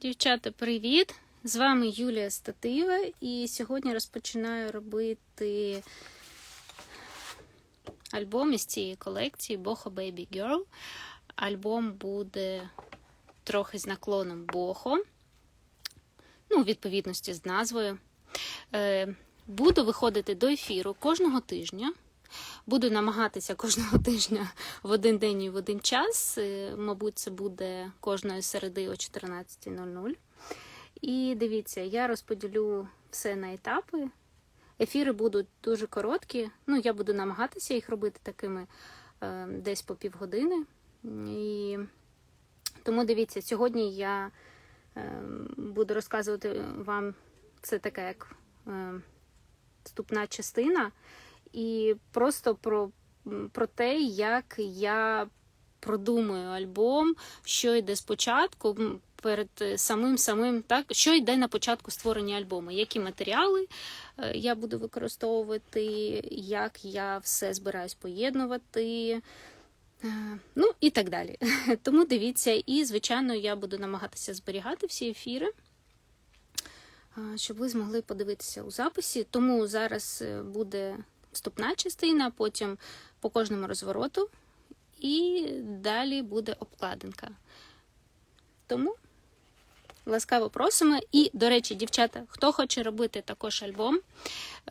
Дівчата, привіт! З вами Юлія Статива, і сьогодні розпочинаю робити альбом із цієї колекції Boho Baby Girl. Альбом буде трохи з наклоном Бохо, ну, у відповідності з назвою. Е, Буду виходити до ефіру кожного тижня. Буду намагатися кожного тижня в один день і в один час. Е, Мабуть, це буде кожної середи о 14.00. І дивіться, я розподілю все на етапи. Ефіри будуть дуже короткі. Ну, я буду намагатися їх робити такими е, десь по півгодини. І тому дивіться, сьогодні я е, буду розказувати вам це таке як вступна частина, і просто про, про те, як я продумую альбом, що йде спочатку. Перед самим самим так, що йде на початку створення альбому, які матеріали е, я буду використовувати, як я все збираюсь поєднувати, е, ну і так далі. Тому дивіться, і звичайно, я буду намагатися зберігати всі ефіри, е, щоб ви змогли подивитися у записі. Тому зараз е, буде вступна частина, потім по кожному розвороту, і далі буде обкладинка. Тому ласкаво просимо. І, до речі, дівчата, хто хоче робити також альбом,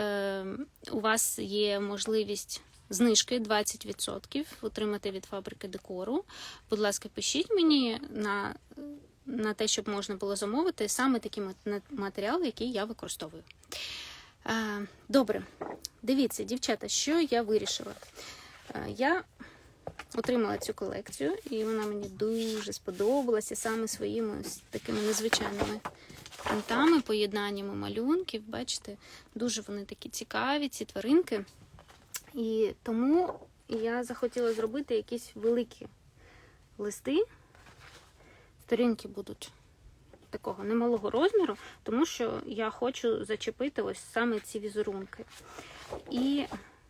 е, у вас є можливість знижки 20% отримати від фабрики декору. Будь ласка, пишіть мені на, на те, щоб можна було замовити саме такі мат- матеріали, які я використовую. Добре, дивіться, дівчата, що я вирішила. Е, я отримала цю колекцію, і вона мені дуже сподобалася саме своїми такими незвичайними принтами, поєднаннями малюнків. Бачите, дуже вони такі цікаві, ці тваринки. І тому я захотіла зробити якісь великі листи. Сторінки будуть такого немалого розміру, тому що я хочу зачепити ось саме ці візерунки. І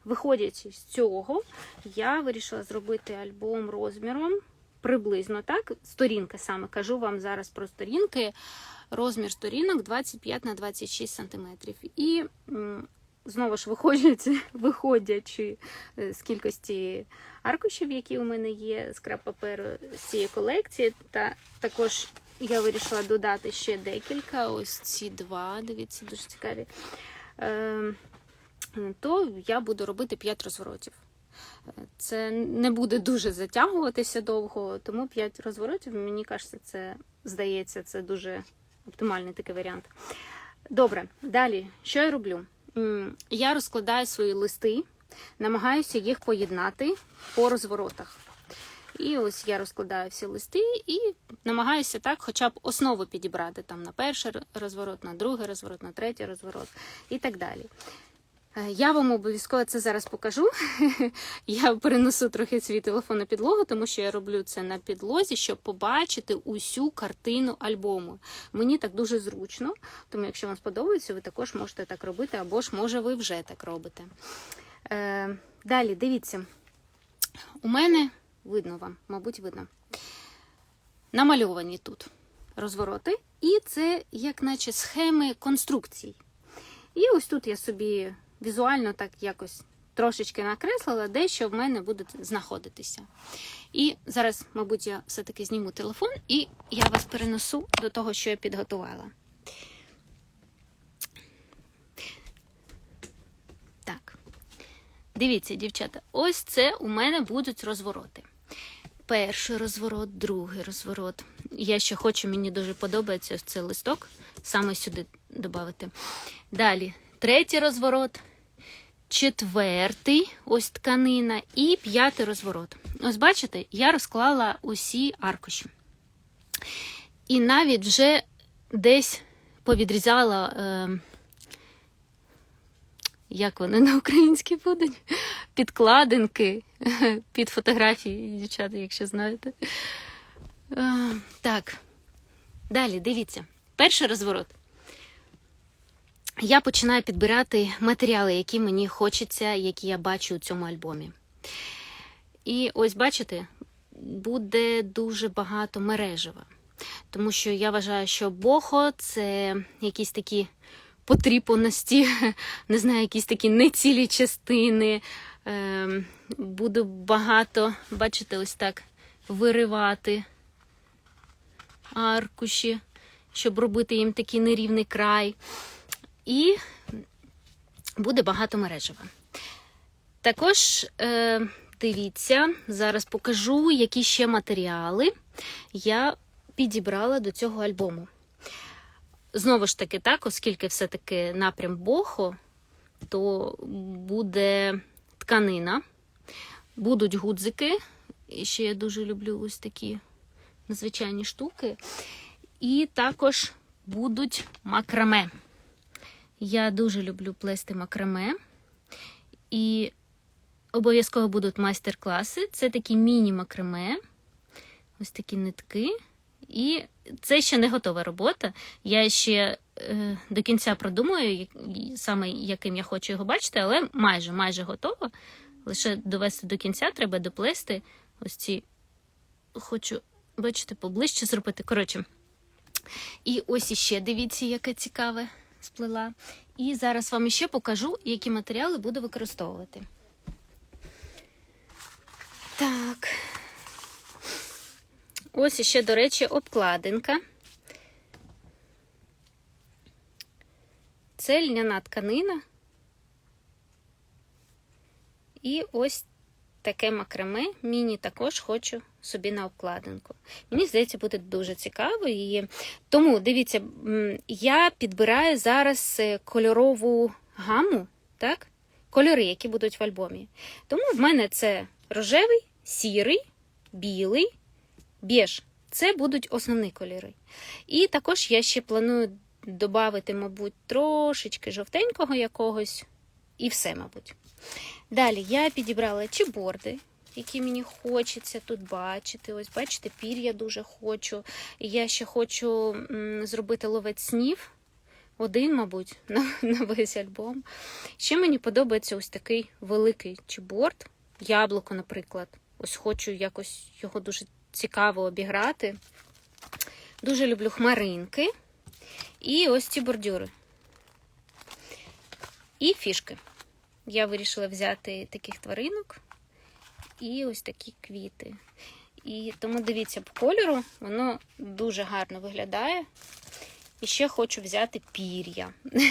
виходячи з цього, я вирішила зробити альбом розміром приблизно так. Сторінка саме кажу вам зараз про сторінки. Розмір сторінок 25 на 26 сантиметрів. І знову ж виходячи, виходячи е, з кількості аркушів, які у мене є, скраб паперу з цієї колекції, та також я вирішила додати ще декілька. Ось ці два, дивіться, дуже цікаві. Е, то я буду робити 5 розворотів. Це не буде дуже затягуватися довго, тому 5 розворотів, мені кажеться, це здається, це дуже оптимальний такий варіант. Добре, далі, що я роблю? Я розкладаю свої листи, намагаюся їх поєднати по розворотах. І ось я розкладаю всі листи і намагаюся так, хоча б основу підібрати там на перший розворот, на другий розворот, на третій розворот і так далі. Е, Я вам обов'язково це зараз покажу. Я перенесу трохи свій телефон на підлогу, тому що я роблю це на підлозі, щоб побачити усю картину альбому. Мені так дуже зручно, тому якщо вам сподобається, ви також можете так робити, або ж може ви вже так робите. Е, далі, дивіться, у мене видно вам, мабуть, видно. Намальовані тут розвороти, і це як наче схеми конструкцій. І ось тут я собі візуально так якось трошечки накреслила, де що в мене буде знаходитися. І зараз, мабуть, я все-таки зніму телефон і я вас перенесу до того, що я підготувала. Так. Дивіться, дівчата, ось це у мене будуть розвороти. Перший розворот, другий розворот. Я ще хочу, мені дуже подобається цей листок, саме сюди додати. Далі, третій розворот, четвертий, ось тканина, і п'ятий розворот. Ось бачите, я розклала усі аркуші. І навіть вже десь повідрізала. Е, як вони на українській будуть? Підкладинки під фотографії, дівчата, якщо знаєте. Е, Так. Далі, дивіться. Перший розворот. Я починаю підбирати матеріали, які мені хочеться, які я бачу у цьому альбомі. І ось бачите, буде дуже багато мережева. тому що я вважаю, що бохо це якісь такі потріпаності, не знаю, якісь такі нецілі частини. Ем, Буду багато, бачите, ось так виривати аркуші, щоб робити їм такий нерівний край. І буде багато мережева. Також е, дивіться, зараз покажу, які ще матеріали я підібрала до цього альбому. Знову ж таки, так, оскільки все-таки напрям бохо, то буде тканина, будуть гудзики. І ще я дуже люблю ось такі надзвичайні штуки. І також будуть макраме. Я дуже люблю плести макраме. І обов'язково будуть майстер-класи. Це такі міні-макраме, ось такі нитки. І це ще не готова робота. Я ще до кінця продумую, саме яким я хочу його бачити, але майже майже готова. Лише довести до кінця треба доплести ось ці. Хочу, бачите, поближче зробити. Коротше. І ось іще дивіться, яке цікаве сплела. І зараз вам іще покажу, які матеріали буду використовувати. Так. Ось іще, до речі, обкладинка. Це льняна тканина. І ось таке макраме. Міні також хочу собі на обкладинку. Мені здається, буде дуже цікаво. І... Тому дивіться, я підбираю зараз е, кольорову гаму, так? кольори, які будуть в альбомі. Тому в мене це рожевий, сірий, білий, біж. Це будуть основні кольори. І також я ще планую додати, мабуть, трошечки жовтенького якогось, і все, мабуть. Далі я підібрала чіборди, які мені хочеться тут бачити. Ось, бачите, пір'я дуже хочу. Я ще хочу зробити ловець снів. Один, мабуть, на, на весь альбом. Ще мені подобається ось такий великий чіборд, яблуко, наприклад. Ось хочу якось його дуже цікаво обіграти. Дуже люблю хмаринки. І ось ці бордюри. І фішки. Я вирішила взяти таких тваринок і ось такі квіти. І тому дивіться, по кольору воно дуже гарно виглядає. І ще хочу взяти пір'я.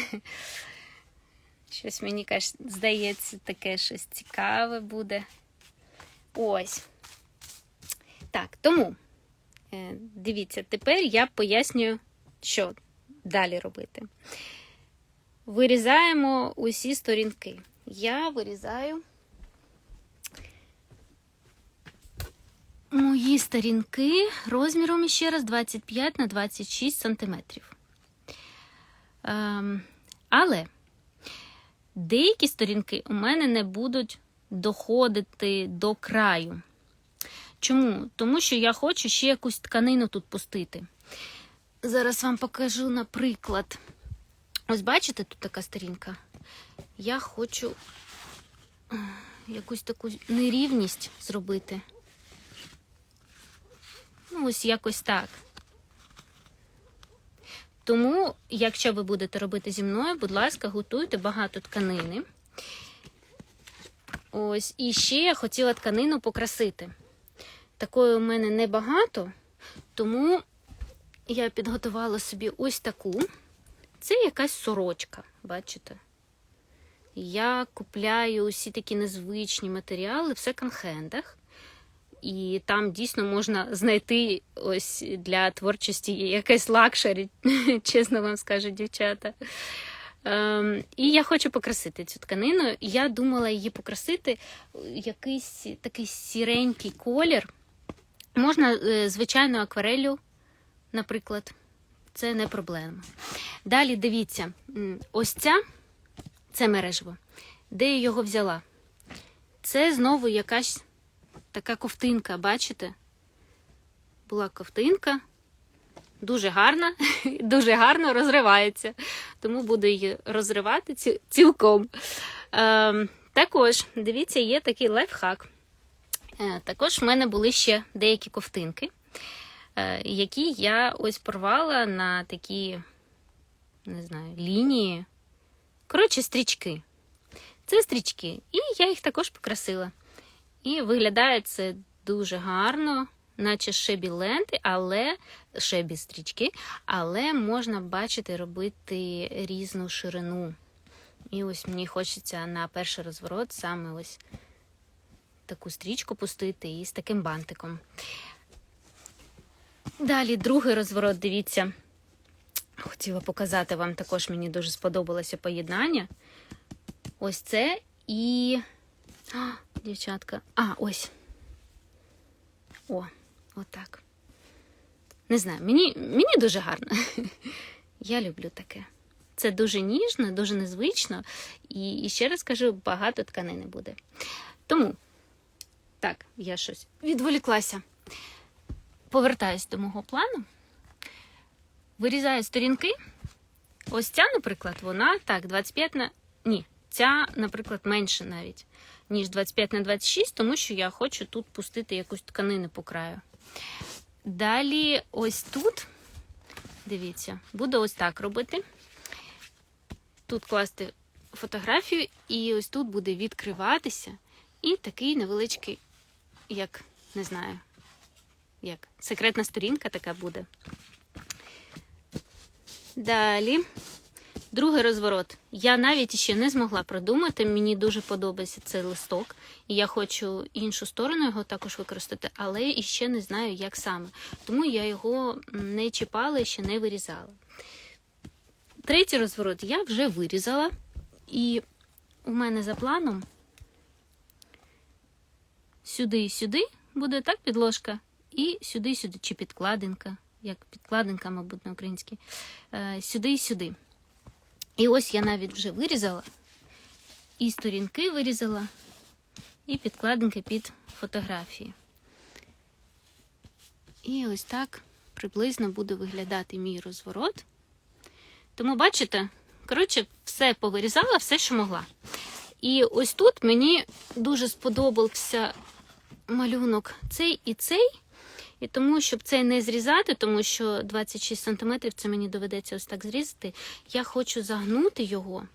Щось мені каже, здається, таке щось цікаве буде. Ось. Так, тому е, дивіться, тепер я пояснюю, що далі робити. Вирізаємо усі сторінки. Я вирізаю мої сторінки розміром ще раз 25 на 26 сантиметрів. Ем, але деякі сторінки у мене не будуть доходити до краю. Чому? Тому що я хочу ще якусь тканину тут пустити. Зараз вам покажу, наприклад. Ось бачите, тут така сторінка. Я хочу е, якусь таку нерівність зробити. Ну, ось якось так. Тому, якщо ви будете робити зі мною, будь ласка, готуйте багато тканини. Ось, і ще я хотіла тканину покрасити. Такої у мене небагато, тому я підготувала собі ось таку. Це якась сорочка, бачите? Я купляю усі такі незвичні матеріали в секонд-хендах. І там дійсно можна знайти ось для творчості якесь лакшері, чесно вам скажу, дівчата. Ем, і я хочу покрасити цю тканину. Я думала її покрасити якийсь такий сіренький колір. Можна, е, звичайно, акварелю, наприклад, це не проблема. Далі дивіться, ось ця це мережево. Де я його взяла? Це знову якась така ковтинка, бачите? Була ковтинка, дуже гарна, дуже гарно розривається. Тому буду її розривати ці- цілком. Ем, також, дивіться, є такий лайфхак. Е, також в мене були ще деякі ковтинки. Е, які я ось порвала на такі, не знаю, лінії. Коротше, стрічки. Це стрічки. І я їх також покрасила. І виглядає це дуже гарно, наче шебі ленти, але шебі стрічки, але можна бачити, робити різну ширину. І ось мені хочеться на перший розворот саме ось таку стрічку пустити і з таким бантиком. Далі другий розворот, дивіться. Хотіла показати вам також, мені дуже сподобалося поєднання. Ось це і. А, дівчатка. А, ось. О, отак. Не знаю, мені, мені дуже гарно. Я люблю таке. Це дуже ніжно, дуже незвично. І, і ще раз кажу, багато тканини буде. Тому, так, я щось відволіклася. Повертаюсь до мого плану. Вирізаю сторінки. Ось ця, наприклад, вона так, 25 на. Ні, ця, наприклад, менше навіть, ніж 25 на 26, тому що я хочу тут пустити якусь тканину по краю. Далі, ось тут, дивіться, буду ось так робити. Тут класти фотографію, і ось тут буде відкриватися. І такий невеличкий, як, не знаю, як секретна сторінка така буде. Далі, другий розворот. Я навіть ще не змогла продумати. Мені дуже подобається цей листок, і я хочу іншу сторону його також використати, але і ще не знаю, як саме. Тому я його не чіпала і ще не вирізала. Третій розворот я вже вирізала, і у мене за планом сюди і сюди буде так підложка, і сюди, сюди, чи підкладинка, як підкладинка, мабуть, на українській, е, сюди і сюди. І ось я навіть вже вирізала, і сторінки вирізала, і підкладинки під фотографії. І ось так приблизно буде виглядати мій розворот. Тому, бачите, коротше, все повирізала, все, що могла. І ось тут мені дуже сподобався малюнок цей і цей. І тому, щоб це не зрізати, тому що 26 см це мені доведеться ось так зрізати, я хочу загнути його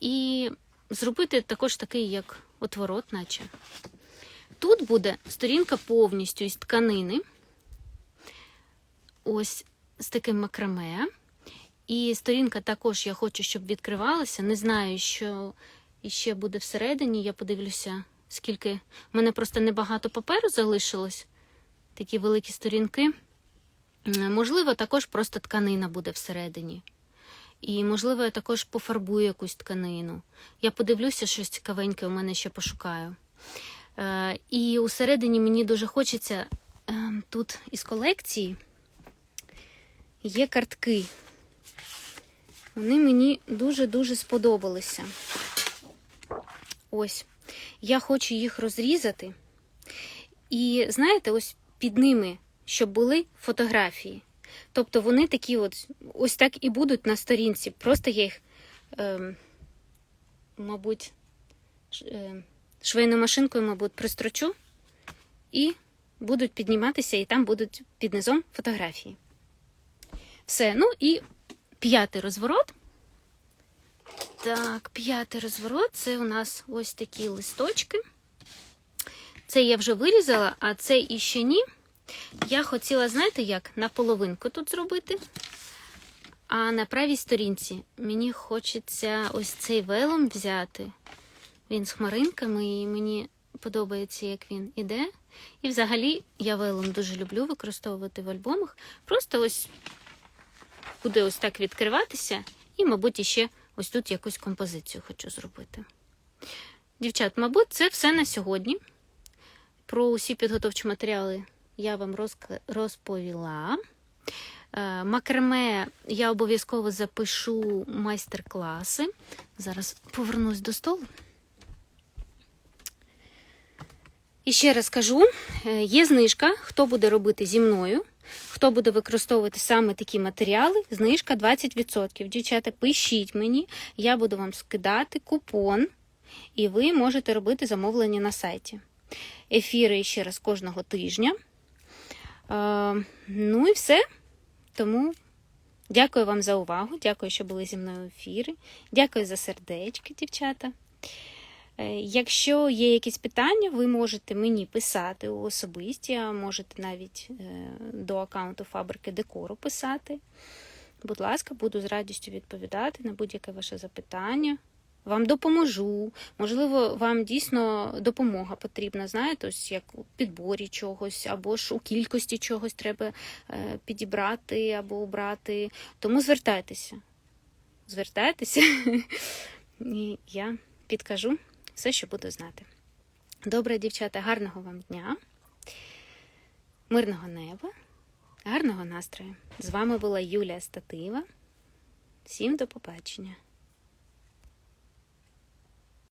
і зробити також такий, як отворот, наче. Тут буде сторінка повністю із тканини. Ось з таким макраме. І сторінка також я хочу, щоб відкривалася. Не знаю, що іще буде всередині. Я подивлюся, скільки в мене просто небагато паперу залишилось. Такі великі сторінки. Можливо, також просто тканина буде всередині. І, можливо, я також пофарбую якусь тканину. Я подивлюся, щось цікавеньке у мене ще пошукаю. Е, і усередині мені дуже хочеться е, тут із колекції є картки. Вони мені дуже-дуже сподобалися. Ось. Я хочу їх розрізати. І, знаєте, ось під ними, щоб були фотографії. Тобто вони такі от, ось так і будуть на сторінці. Просто я їх, е, мабуть, швейною машинкою, мабуть, пристрочу, і будуть підніматися, і там будуть під низом фотографії. Все. Ну і п'ятий розворот. Так, п'ятий розворот це у нас ось такі листочки. Це я вже вирізала, а це іще ні. Я хотіла, знаєте, як на половинку тут зробити. А на правій сторінці мені хочеться ось цей велом взяти. Він з хмаринками, і мені подобається, як він іде. І взагалі я велом дуже люблю використовувати в альбомах. Просто ось буде ось так відкриватися, і, мабуть, іще ось тут якусь композицію хочу зробити. Дівчат, мабуть, це все на сьогодні. Про усі підготовчі матеріали я вам розповіла. Е, Макраме я обов'язково запишу майстер-класи. Зараз повернусь до столу. І ще раз кажу: е, є знижка, хто буде робити зі мною. Хто буде використовувати саме такі матеріали, знижка 20%. Дівчата, пишіть мені, я буду вам скидати купон, і ви можете робити замовлення на сайті. Ефіри ще раз кожного тижня. Е, ну і все. Тому дякую вам за увагу. Дякую, що були зі мною в ефірі. Дякую за сердечки, дівчата. Е, Якщо є якісь питання, ви можете мені писати у особисті, а можете навіть е, до аккаунту фабрики декору писати. Будь ласка, буду з радістю відповідати на будь-яке ваше запитання. Вам допоможу. Можливо, вам дійсно допомога потрібна, знаєте, ось як у підборі чогось, або ж у кількості чогось треба е, підібрати або обрати. Тому звертайтеся. Звертайтеся, і я підкажу все, що буду знати. Добре, дівчата, гарного вам дня, мирного неба, гарного настрою. З вами була Юлія Статива. Всім до побачення!